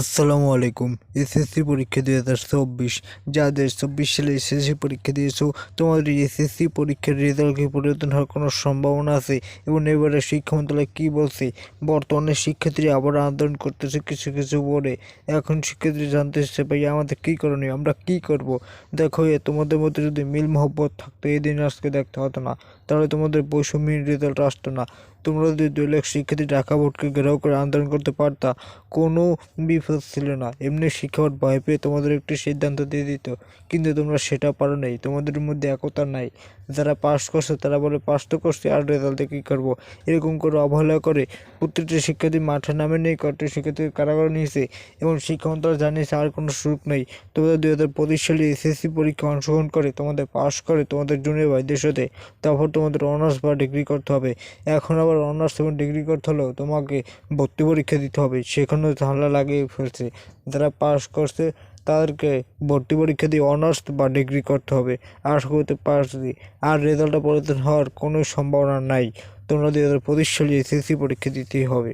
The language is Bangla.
আসসালামু আলাইকুম। এসএসসি পরীক্ষা দুই হাজার চব্বিশ। যাদের চব্বিশ সালে এসএসসি পরীক্ষা দিয়েছ, তোমাদের এসএসসি পরীক্ষার রেজাল্ট কি পরিবর্তন হওয়ার কোনো সম্ভাবনা আছে? এবং এবারে শিক্ষা মন্ত্রণালয় কী বলছে? বর্তমানে শিক্ষার্থী আবার আন্দোলন করতেছে কিছু কিছু বোর্ডে এখন শিক্ষার্থী জানতে চাচ্ছে ভাই, আমাদের কী করণীয়? আমরা কী করব? দেখো তোমাদের মধ্যে যদি মিল মহব্বত থাকতো, এই দিন আজকে দেখতে হতো না। তাহলে তোমাদের বৈষম্যের রেজাল্ট আসতো না। তোমরা যদি দুই লাখ শিক্ষার্থী ঢাকা বোর্ডকে ঘেরাও করে আন্দোলন করতে পারতা, কোনো বিপদ ছিল না। এমনি শিক্ষক ভয় পেয়ে তোমাদের একটি সিদ্ধান্ত দিয়ে দিত, কিন্তু তোমরা সেটা পারো নাই। তোমাদের মধ্যে একতা নাই। যারা পাস করছে, তারা বলে, পাস তো করছে, আর রেজাল্টে কী করব? এরকম করে অবহেলা করে প্রত্যেকটি শিক্ষার্থী মাঠে নামে নেই, কয়েকটি শিক্ষার্থী কারাগার নিয়েছে। এবং শিক্ষা মন্ত্রণালয় জানিয়েছে, আর কোনো সুযোগ নেই। তোমাদের দুই হাজার পঁচিশ সালে এসএসসি পরীক্ষা অংশগ্রহণ করে, তোমাদের পাস করে তোমাদের জুনিয়র ভাইদের সাথে। তারপর তোমাদের অনার্স বা ডিগ্রি করতে হবে। এখন আবার অনার্স এবং ডিগ্রি করতে হলেও তোমাকে ভর্তি পরীক্ষা দিতে হবে। সেখানেও ঝামেলা লাগিয়ে ফেলছে। যারা পাস করছে, তাদেরকে ভর্তি পরীক্ষা দিয়ে অনার্স বা ডিগ্রি করতে হবে। আর করতে পারছি আর রেজাল্টটা পরিবর্তন হওয়ার কোনো সম্ভাবনা নাই। তোমরা দিয়ে হাজার পঁচিশ সালে এসএসসি পরীক্ষা দিতেই হবে।